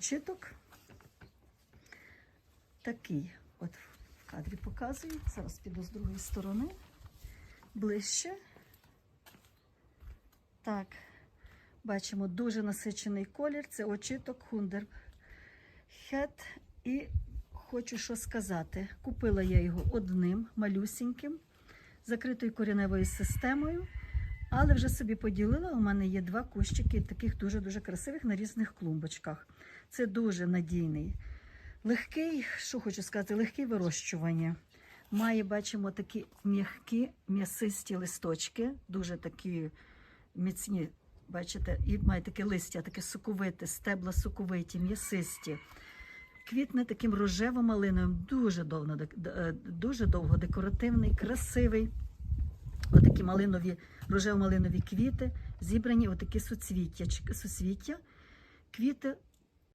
очіток. Такий, от в кадрі показую. Зараз піду з другої сторони. Ближче. Так, бачимо дуже насичений колір. Це очіток Хундер Хет. І хочу що сказати. Купила я його одним малюсіньким, закритою кореневою системою. Але вже собі поділила. У мене є два кущики, таких дуже-дуже красивих на різних клумбочках. Це дуже надійний. Легкий, що хочу сказати, легкий вирощування. Має, бачимо, такі м'які, м'ясисті листочки, дуже такі міцні. Бачите, і має таке листя, таке соковите, стебла соковиті, м'ясисті. Квітне таким рожево-малиновим, дуже довго, е, дуже довго декоративний, красивий. Отакі малинові, рожево-малинові квіти, зібрані отакі суцвіття. Квіти